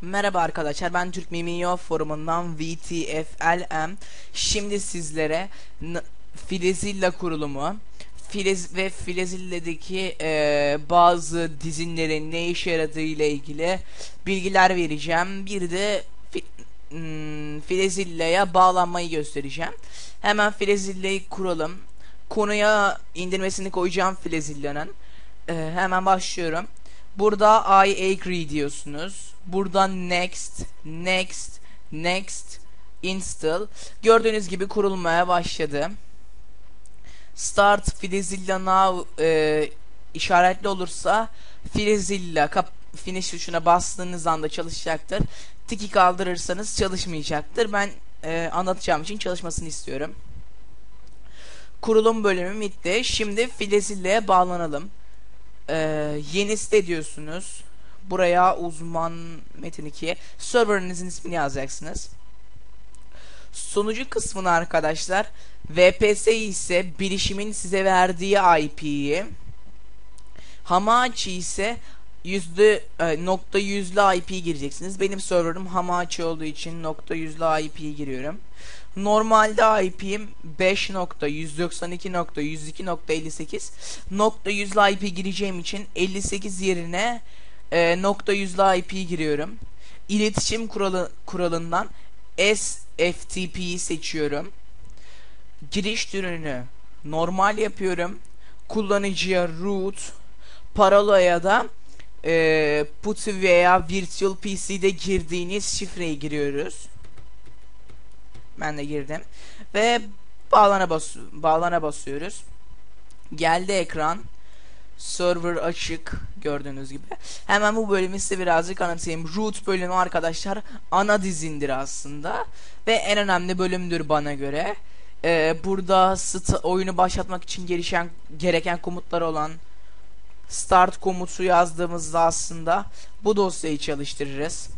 Merhaba arkadaşlar ben Türk Mimio forumundan VTFLM Şimdi sizlere Filezilla kurulumu Filez ve Filezilla'daki e, bazı dizinlerin ne işe yaradığı ile ilgili bilgiler vereceğim. Bir de fi, hmm, Filezilla'ya bağlanmayı göstereceğim. Hemen Filezilla'yı kuralım. Konuya indirmesini koyacağım Filezilla'nın. E, hemen başlıyorum. Burada I agree diyorsunuz. Burada next, next, next, install. Gördüğünüz gibi kurulmaya başladı. Start Filezilla now e, işaretli olursa Filezilla kap finish tuşuna bastığınız anda çalışacaktır. Tiki kaldırırsanız çalışmayacaktır. Ben e, anlatacağım için çalışmasını istiyorum. Kurulum bölümü bitti. Şimdi Filezilla'ya bağlanalım. Ee, yeni site diyorsunuz. Buraya uzman metin 2'ye serverinizin ismini yazacaksınız. Sonucu kısmına arkadaşlar VPS ise bilişimin size verdiği IP'yi Hamachi ise yüzde e, nokta yüzlü IP gireceksiniz. Benim serverim Hamachi olduğu için nokta yüzlü IP giriyorum. Normalde IP'im 5.192.102.58 nokta yüzlü IP gireceğim için 58 yerine e, nokta yüzlü IP giriyorum. İletişim kuralı kuralından SFTP'yi seçiyorum. Giriş türünü normal yapıyorum. Kullanıcıya root, parolaya da e, PuTTY veya Virtual PC'de girdiğiniz şifreyi giriyoruz. Ben de girdim. Ve bağlana bas bağlana basıyoruz. Geldi ekran. Server açık gördüğünüz gibi. Hemen bu bölümü size birazcık anlatayım. Root bölümü arkadaşlar ana dizindir aslında. Ve en önemli bölümdür bana göre. Ee, burada oyunu başlatmak için gelişen gereken komutlar olan start komutu yazdığımızda aslında bu dosyayı çalıştırırız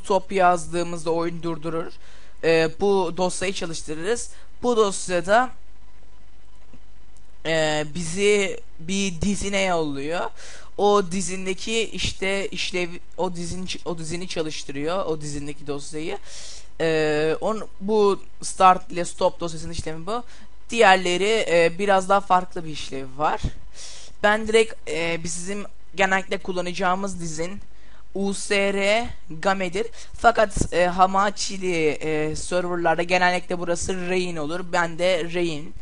stop yazdığımızda oyun durdurur. Ee, bu dosyayı çalıştırırız. Bu dosyada e, bizi bir dizine yolluyor. O dizindeki işte işlev o dizin o dizini çalıştırıyor. O dizindeki dosyayı. Ee, on, bu start ile stop dosyasının işlemi bu. Diğerleri e, biraz daha farklı bir işlevi var. Ben direkt e, bizim genellikle kullanacağımız dizin USR Game'dir. Fakat e, Hamachi'li e, serverlarda genellikle burası Rain olur. Ben de Rain.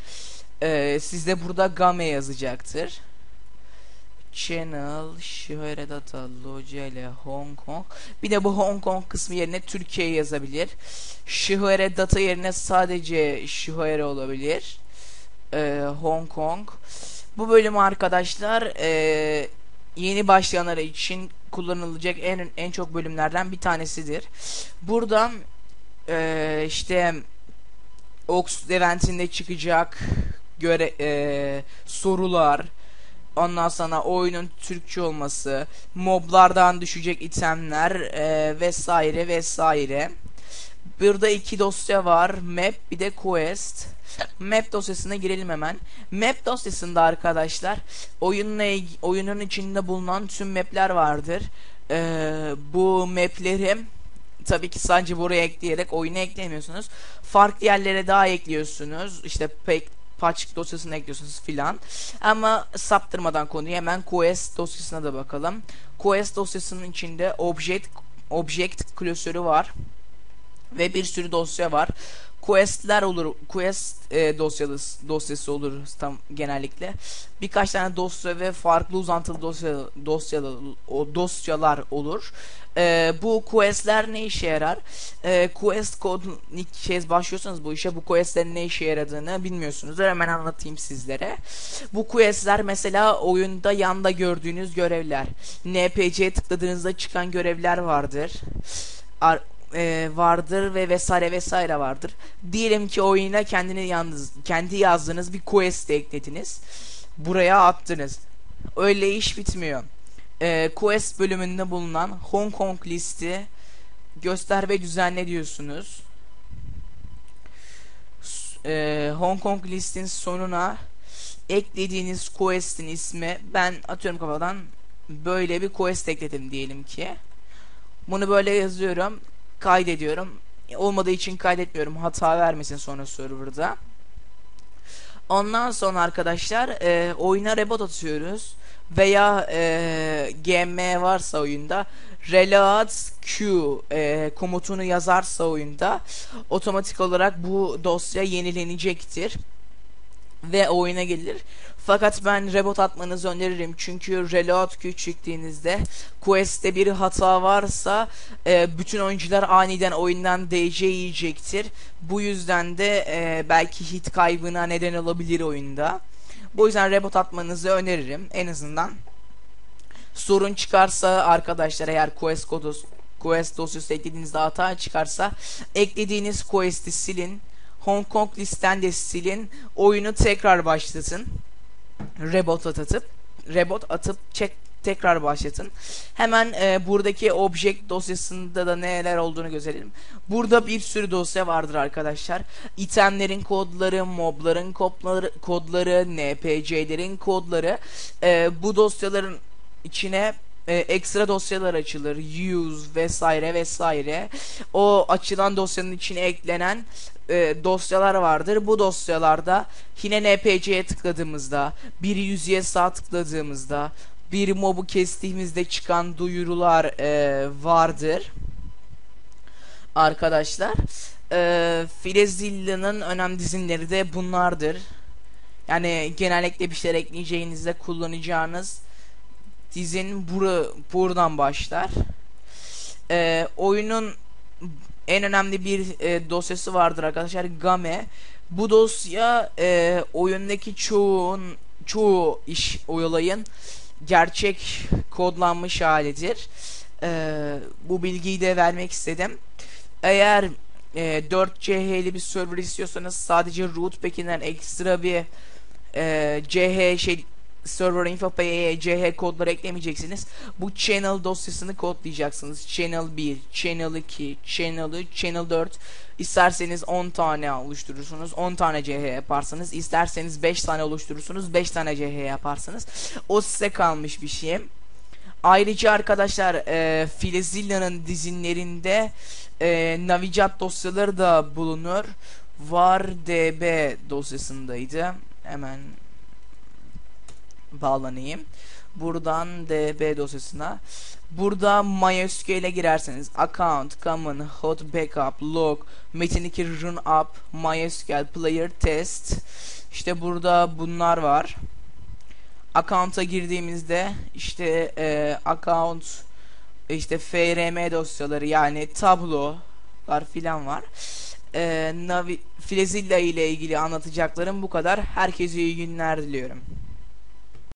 E, sizde burada Game yazacaktır. Channel, Şöhre Data, Locale, Hong Kong. Bir de bu Hong Kong kısmı yerine Türkiye yazabilir. Şöhre Data yerine sadece Şöhre olabilir. E, Hong Kong. Bu bölüm arkadaşlar e, yeni başlayanlar için kullanılacak en en çok bölümlerden bir tanesidir. Buradan e, işte Ox eventinde çıkacak göre e, sorular ondan sonra oyunun Türkçe olması moblardan düşecek itemler e, vesaire vesaire burada iki dosya var map bir de quest map dosyasına girelim hemen. Map dosyasında arkadaşlar oyunla oyunun içinde bulunan tüm mapler vardır. Ee, bu mapleri tabii ki sadece buraya ekleyerek oyuna eklemiyorsunuz. Farklı yerlere daha ekliyorsunuz. İşte pek patch dosyasına ekliyorsunuz filan. Ama saptırmadan konuyu hemen quest dosyasına da bakalım. Quest dosyasının içinde object object klasörü var ve bir sürü dosya var quest'ler olur. Quest e, dosyalı dosyası olur tam genellikle. Birkaç tane dosya ve farklı uzantılı dosya dosyalı o dosyalar olur. E, bu quest'ler ne işe yarar? E, quest kod ilk kez başlıyorsanız bu işe bu quest'lerin ne işe yaradığını bilmiyorsunuz. Hemen anlatayım sizlere. Bu quest'ler mesela oyunda yanda gördüğünüz görevler. NPC'ye tıkladığınızda çıkan görevler vardır. Ar e, vardır ve vesaire vesaire vardır. Diyelim ki oyuna kendini yalnız kendi yazdığınız bir quest eklediniz. Buraya attınız. Öyle iş bitmiyor. E, quest bölümünde bulunan Hong Kong listi göster ve düzenle diyorsunuz. E, Hong Kong listin sonuna eklediğiniz quest'in ismi ben atıyorum kafadan böyle bir quest ekledim diyelim ki. Bunu böyle yazıyorum. Kaydediyorum. Olmadığı için kaydetmiyorum. Hata vermesin sonra serverda. Ondan sonra arkadaşlar e, oyuna rebot atıyoruz. Veya e, GM varsa oyunda reload Q e, komutunu yazarsa oyunda otomatik olarak bu dosya yenilenecektir ve oyuna gelir. Fakat ben rebot atmanızı öneririm. Çünkü reload Q çektiğinizde quest'te bir hata varsa e, bütün oyuncular aniden oyundan DC yiyecektir. Bu yüzden de e, belki hit kaybına neden olabilir oyunda. Bu yüzden rebot atmanızı öneririm. En azından sorun çıkarsa arkadaşlar eğer quest kodu quest dosyası eklediğinizde hata çıkarsa eklediğiniz quest'i silin. Hong Kong listen de silin. Oyunu tekrar başlatın. Rebot atıp rebot atıp çek tekrar başlatın. Hemen e, buradaki object dosyasında da neler olduğunu gösterelim. Burada bir sürü dosya vardır arkadaşlar. İtemlerin kodları, mobların kodları, kodları NPC'lerin kodları. E, bu dosyaların içine e, ekstra dosyalar açılır. Use vesaire vesaire. O açılan dosyanın içine eklenen e, dosyalar vardır. Bu dosyalarda yine NPC'ye tıkladığımızda, bir yüzeye sağ tıkladığımızda, bir mobu kestiğimizde çıkan duyurular e, vardır. Arkadaşlar, e, Filezilla'nın önemli dizinleri de bunlardır. Yani genellikle bir şeyler ekleyeceğinizde kullanacağınız dizin bura, buradan başlar. E, oyunun en önemli bir e, dosyası vardır arkadaşlar Game. Bu dosya e, oyundaki çoğun çoğu iş olayın gerçek kodlanmış halidir. E, bu bilgiyi de vermek istedim. Eğer e, 4CH'li bir server istiyorsanız sadece root packinden ekstra bir e, CH şey server info CH kodları eklemeyeceksiniz. Bu channel dosyasını kodlayacaksınız. Channel 1, channel 2, channel 3, channel 4. İsterseniz 10 tane oluşturursunuz. 10 tane CH yaparsınız. İsterseniz 5 tane oluşturursunuz. 5 tane CH yaparsınız. O size kalmış bir şey. Ayrıca arkadaşlar e, Filezilla'nın dizinlerinde e, Navigat dosyaları da bulunur. Var DB dosyasındaydı. Hemen bağlanayım. Buradan DB dosyasına. Burada MySQL'e girerseniz account, common, hot backup, log, metin 2 run up, MySQL player test. İşte burada bunlar var. Account'a girdiğimizde işte e, account işte FRM dosyaları yani tablolar filan var. E, Navi Filezilla ile ilgili anlatacaklarım bu kadar. Herkese iyi günler diliyorum.